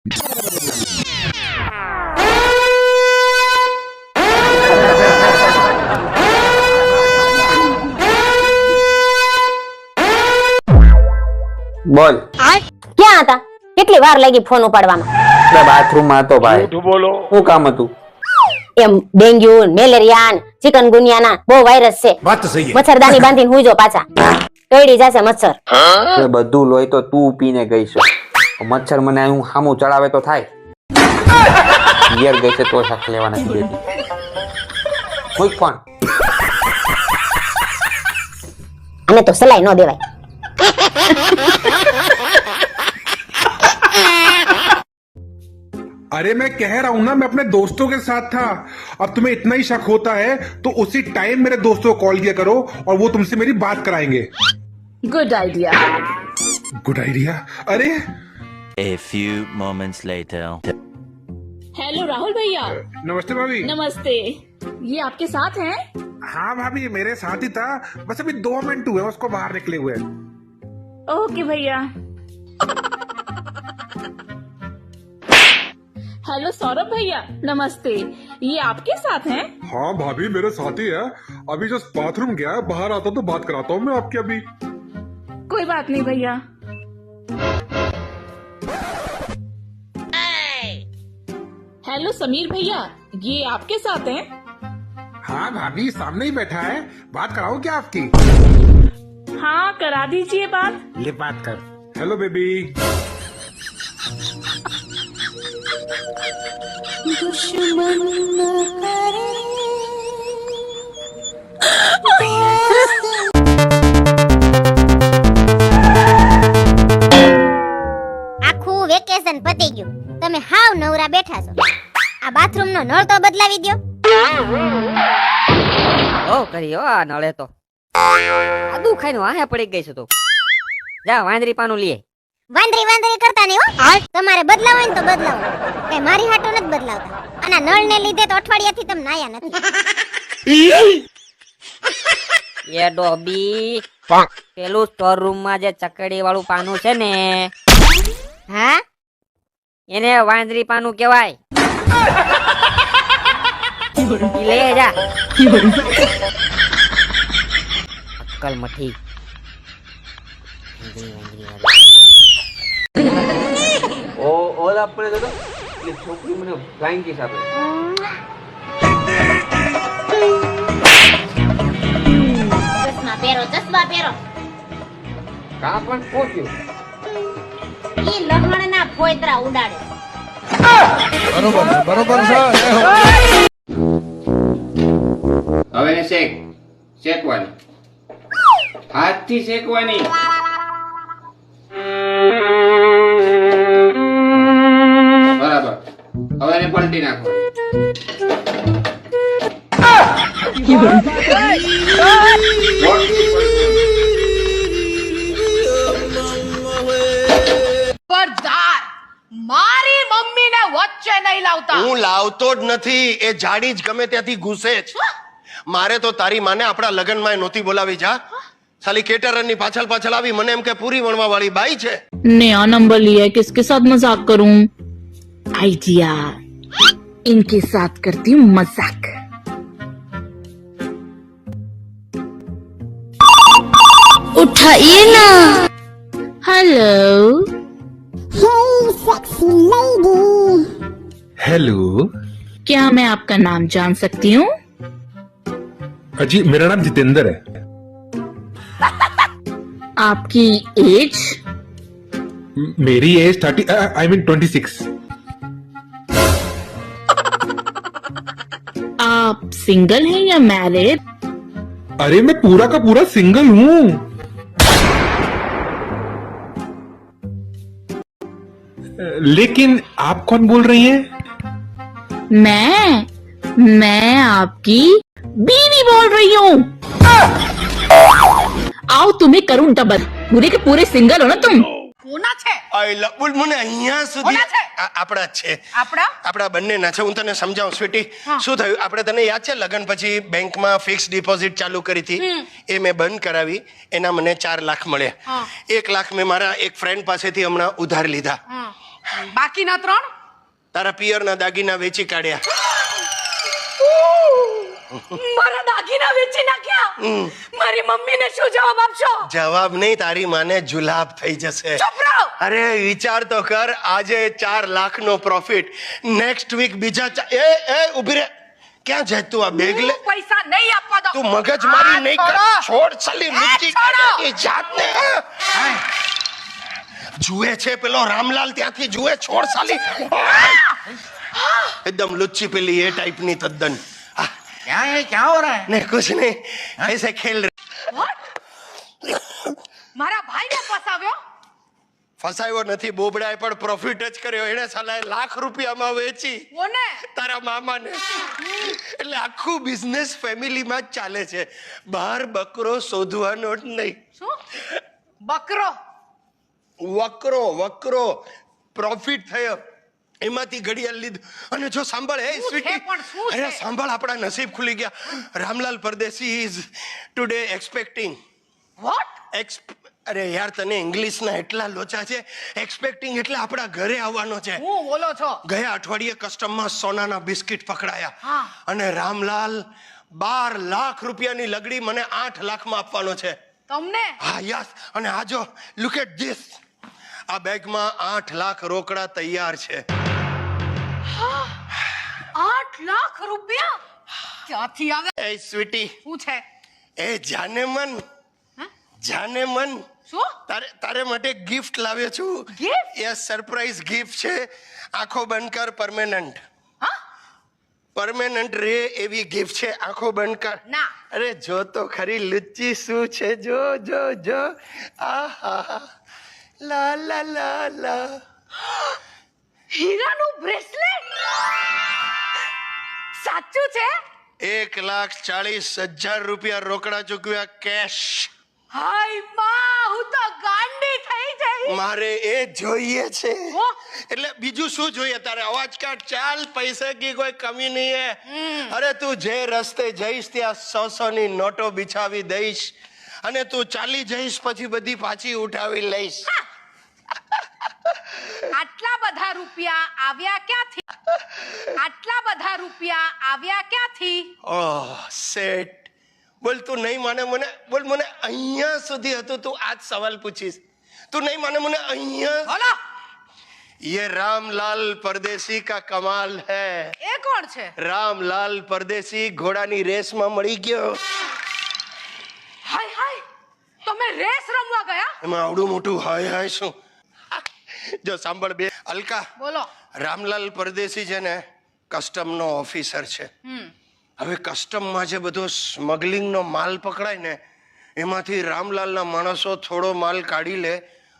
બોલ. ક્યાં હતા? કેટલી વાર લાગી ફોન ઉપાડવામાં? એટલે બાથરૂમમાં હતો ભાઈ. શું કામ હતું? એમ ડેન્ગ્યુ મેલેરિયા ચિકનગુનિયા બહુ વાયરસ છે. વાત સહી है મચ્છરદાની બાંધીને હુઈજો પાછા. કઈડી જશે મચ્છર. બધું લોહી તો તું પીને ગઈ છે. મચ્છર મને હું સામું ચડાવે તો થાય પિયર ગઈ છે તો શાક લેવા નથી દેતી કોઈ પણ આને તો સલાઈ ન દેવાય अरे मैं कह रहा हूं ना मैं अपने दोस्तों के साथ था अब तुम्हें इतना ही शक होता है तो उसी टाइम मेरे दोस्तों को कॉल किया करो और वो तुमसे मेरी बात कराएंगे गुड आइडिया गुड आइडिया अरे A few moments later. Hello Rahul भैया। नमस्ते भाभी। नमस्ते। ये आपके साथ हैं? हाँ भाभी मेरे साथ ही था। बस अभी दो मिनट हुए उसको बाहर निकले हुए। ओके भैया। हेलो सौरभ भैया। नमस्ते। ये आपके साथ हैं? हाँ भाभी मेरे साथ ही है। अभी जस्ट बाथरूम गया है बाहर आता तो बात कराता हूँ मैं आपके अभी। कोई बात नहीं भैया। हेलो समीर भैया ये आपके साथ हैं? हाँ भाभी सामने ही बैठा है। बात कराओ क्या आपकी? हाँ करा दीजिए बात। ले बात कर। Hello baby. આખું નો નળ તો બદલાવી દ્યો. ઓ કરી ઓ આ નળે તો. આદુ ખાઈને આહે પડી ગઈ છે તું. જા વાંદરી પાનું લીએ વાંદરી વાંદરી કરતા નહીં હો. તમારે બદલાવો ને તો બદલાવો. કે મારી હાટો નથી બદલાવતા. અને નળ ને લીધે તો અઠવાડિયાથી તમે નાયા નથી. એ ડોબી. પેલું સ્ટોર રૂમમાં જે ચકડી વાળું પાનું છે ને હા? એને વાંદરી પાનું કહેવાય. અક્કલ એટલે છોકરી મને ફ્લાઇંગ કિસ આપે ચશ્મા પહેરો ચશ્મા પહેરો કા પણ પહોંચ્યું ઈ લહણ ના ફોયતરા ઉડાડે હવે એને શેક. શેકવાની. હાથથી શેકવાની. બરાબર. હવે એને પલટી નાખો મારી મમ્મી ને વચ્ચે નહીં લાવતા. હું લાવતો જ નથી. એ જાડી જ ગમે ત્યાંથી ઘૂસે જ મારે તો તારી માને આપણા લગ્નમાં નહોતી બોલાવી જા ખાલી કેટરર ની પાછળ પાછળ આવી મને એમ કે પૂરી વણવા વાળી બાઈ છે नया नंबर लिया है किसके साथ मजाक करूं आइडिया इनके साथ करती हूँ मजाक उठाइए ना हेलो हेलो क्या मैं आपका नाम जान सकती हूँ अजी मेरा नाम जितेंद्र है। आपकी एज मेरी age thirty I mean twenty six आप सिंगल हैं या मैरिड अरे मैं पूरा का पूरा सिंगल हूँ। लेकिन आप कौन बोल रही हैं? मैं मैं आपकी बीवी बोल रही हूँ आओ तुम्हें करूँ डबल पूरे के पूरे सिंगल हो ना तुम આઈ લવ બોલ મને અહીંયા સુધી આ આપણા જ છે આપણા આપણા બંનેના છે હું તને સમજાવું સ્વીટી શું થયું આપણે તને યાદ છે લગ્ન પછી બેંકમાં ફિક્સ ડિપોઝિટ ચાલુ કરી હતી એ મેં બંધ કરાવી એના મને ચાર લાખ મળ્યા એક લાખ મેં મારા એક ફ્રેન્ડ પાસેથી હમણાં ઉધાર લીધા બાકીના ત્રણ તારા પિયરના દાગીના વેચી કાઢ્યા મારા દાગીના વેચી નાખ્યા. મારી મમ્મીને શું જવાબ આપશો? જવાબ નહીં તારી માને જુલાબ થઈ જશે. અરે વિચાર તો કર આજે ચાર લાખ નો પ્રોફિટ નેક્સ્ટ વીક બીજા એ એ ઊભી રે. ક્યાં જાય તું આ બેગ લે? પૈસા નહીં આપવા દો તું મગજ મારી નહીં કર. છોડ. છલી છોડો. એ જાતને. જુએ છે પેલો રામલાલ ત્યાંથી જુએ છોડ સાલી એકદમ લુચ્ચી પેલી એ ટાઈપની તદ્દન. क्या है क्या हो रहा है ને કુછ નહીં ऐसे ખેલ રહે. મારા ભાઈને ફસાવ્યો ફસાયો નથી બોબડાએ પણ પ્રોફિટ જ કર્યો એને સાલાએ લાખ રૂપિયામાં વેચી કોને તારા મામાને એટલે આખું બિઝનેસ ફેમિલીમાં જ ચાલે છે બહાર બકરો શોધવાનો જ નહીં શું બકરો વકરો વકરો પ્રોફિટ થયો એમાંથી ઘડિયાળ લીધું. અને જો સાંભળ હે સ્વીટી? અરે સાંભળ આપણા નસીબ ખુલી ગયા. Ramlal Pardesi is today expecting what અરે યાર તને ઇંગ્લિશના એટલા લોચા છે. એક્સપેક્ટિંગ એટલે આપણા ઘરે આવવાનો છે. હું બોલો છો? ગયા અઠવાડિયે કસ્ટમમાં સોનાના બિસ્કિટ પકડાયા. અને રામલાલ બાર લાખ રૂપિયાની લગડી મને આઠ લાખમાં આપવાનો છે. તમને? હા યસ. અને આજો લુક એટ ધીસ આ બેગમાં આઠ લાખ રોકડા તૈયાર છે. આઠ લાખ રૂપિયા? ક્યાંથી આવે? એ સ્વીટી શું છે? એ જાને મન જાને મન. શું? તારે તારે માટે ગિફ્ટ લાવ્યો છું. ગિફ્ટ એ સરપ્રાઈઝ ગિફ્ટ છે. આંખો બંધ કર પરમેનન્ટ હા? પરમેનન્ટ રે એવી ગિફ્ટ છે. આંખો બંધ કર. ના. અરે જો તો ખરી લુચ્ચી શું છે? જો જો જો. આહા. લા લા લા લા. હીરાનું બ્રેસલેટ? સાચું છે? એક લાખ ચાલીસ હજાર રૂપિયા રોકડા ચૂકવ્યા કેશ. હાયમાં હું તો ગાંડી થઈ જઈ. મારે એ જોઈએ છે. એટલે બીજું શું જોઈએ? તારે અવાજ કાઢ. ચાલ પૈસા કી કોઈ કમી નહીં હે. અરે તું જે રસ્તે જઈશ ત્યાં સો સો ની નોટો બિછાવી દઈશ અને તું ચાલી જઈશ પછી બધી પાછી ઉઠાવી લઈશ. બધા રૂપિયા આવ્યા ક્યાંથી આટલા બધા રૂપિયા આવ્યા ક્યાંથી ઓહ સેટ બોલ તું નહીં માને મને બોલ મને અહીંયા સુધી હતું તું આજ સવાલ પૂછીશ તું નહીં માને મને અહીંયા બોલો ये रामलाल परदेसी का कमाल है એ કોણ છે રામલાલ પરદેસી ઘોડાની રેસમાં મળી ગયો હાય હાય તમે રેસ રમવા ગયા એમાં આવડું મોટું હાય હાય શું જો સાંભળ બે. અલકા બોલો. રામલાલ પરદેશી છે ને કસ્ટમનો ઓફિસર છે. હવે કસ્ટમમાં જે બધો સ્મગલિંગનો માલ પકડાય ને એમાંથી રામલાલના માણસો થોડો માલ કાઢી લે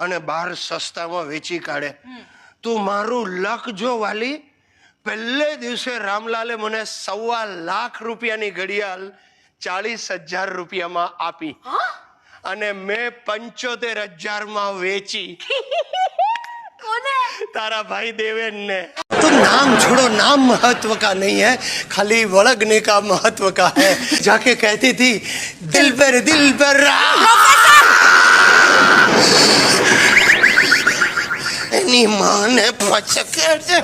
અને બહાર સસ્તામાં વેચી કાઢે. તું મારું લક જો વાલી પહેલે દિવસે રામલાલે મને સવા લાખ રૂપિયાની ઘડિયાળ ચાલીસ હજાર રૂપિયામાં આપી. અને મેં પંચોતેર હજારમાં વેચી. तारा भाई देवेन ने तो नाम छोड़ो नाम महत्व का नहीं है खाली वड़गने का महत्व का है जाके कहती थी दिल पर दिल पर એની માને પચકે છે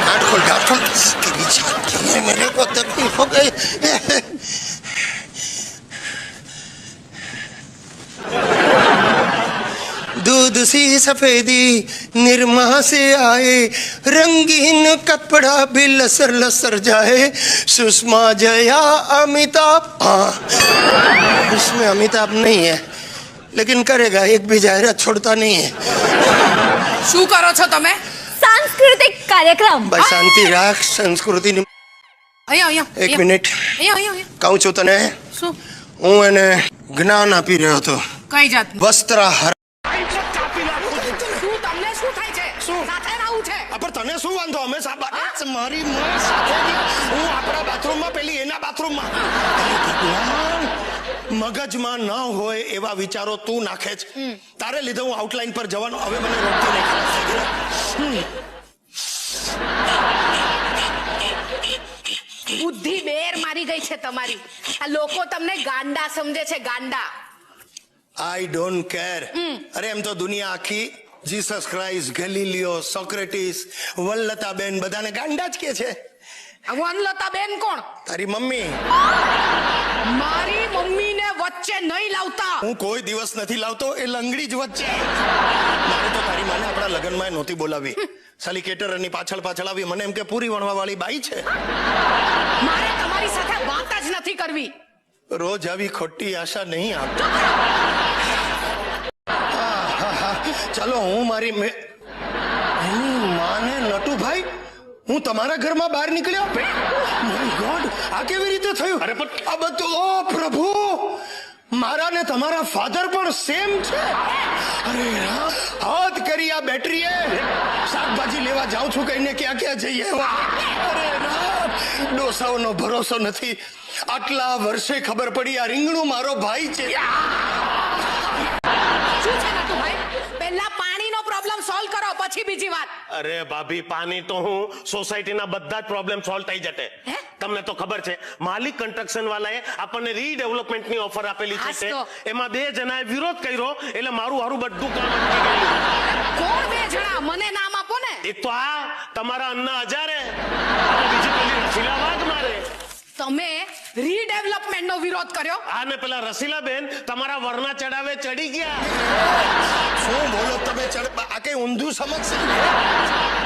गांठ खोल गांठ खोल तेरी छाती में मेरे को तकलीफ हो गई दूध सी सफेदी निरमा से आए रंगीन कपड़ा भी लसर लसर जाए सुषमा जया अमिताभ हाँ इसमें अमिताभ नहीं है लेकिन करेगा एक भी जाहिरात छोड़ता नहीं है શું કરો છો તમે સાંસ્કૃતિક કાર્યક્રમ भाई शांति राख संस्कृति ની અહીંયા અહીંયા એક મિનિટ અહીંયા અહીંયા કહું છું તને શું હું એને જ્ઞાન આપી રહ્યો હતો કઈ જાતનું વસ્ત્રાહર મારી માં સાથે હું આપણા બાથરૂમમાં પેલી એના બાથરૂમમાં. મગજમાં ન હોય એવા વિચારો તું નાખે છે. તારે લીધે હું આઉટલાઈન પર જવાનો હવે મને રોકતી નહીં બુદ્ધિ બેર મારી ગઈ છે તમારી. આ લોકો તમને ગાંડા સમજે છે ગાંડા. આઈ ડોન્ટ કેર અરે એમ તો દુનિયા આખી જીસસ ક્રાઇસ્ટ ગલીલિયો સોક્રેટિસ વલ્લતાબેન બધાને ગાંડા જ કે છે. વનલતા બેન કોણ? તારી મમ્મી. મારી મમ્મીને વચ્ચે નહીં લાવતા. હું કોઈ દિવસ નથી લાવતો એ લંગડી જ વચ્ચે. મારે તો તારી માને આપણા લગ્નમાં નહોતી બોલાવી. સાલી કેટરરની પાછળ પાછળ આવી. મને એમ કે પૂરી વણવા વાળી બાઈ છે. મારે તમારી સાથે વાત જ નથી કરવી. રોજ આવી ખોટી આશા નહીં આપતો. ચાલો હું મારી મે- એની માને નટુભાઈ હું તમારા ઘરમાં બહાર નીકળ્યો? માય ગોડ આ કેવી રીતે થયું? અરે પણ આ બધું ઓ પ્રભુ! મારા ને તમારા ફાધર પણ સેમ છે? અરે હાથ કરી આ બેટરીએ. શાકભાજી લેવા જાઉં છું કહીને ક્યાં ક્યાં જઈએ? અરે ડોસાઓનો ભરોસો નથી. આટલા વર્ષે ખબર પડી આ રીંગણું મારો ભાઈ છે શું છે નટુભાઈ પહેલા પાણીનો પ્રોબ્લેમ સોલ્વ કરો પછી બીજી વાત. અરે ભાભી પાણી તો હું સોસાયટીના બધા જ પ્રોબ્લેમ સોલ્વ થઈ જશે તમને તો ખબર છે માલિક કન્સ્ટ્રક્શન વાળાએ આપણને રીડેવલપમેન્ટની ઓફર આપેલી છે. એમાં બે જણાએ વિરોધ કર્યો એટલે મારું હારું બધું કામ અટકી ગયું. કોણ બે જણા? મને નામ આપો ને. એ તો આ તમારા અન્ના હજારે. અને બીજી પેલી વાઘ મારે. તમે રીડેવલપમેન્ટ નો વિરોધ કર્યો? અને ને પેલા રસીલાબેન તમારા વરના ચડાવે ચડી ગયા. શું બોલો તમે ચડ આ કઈ ઊંધું સમજશે?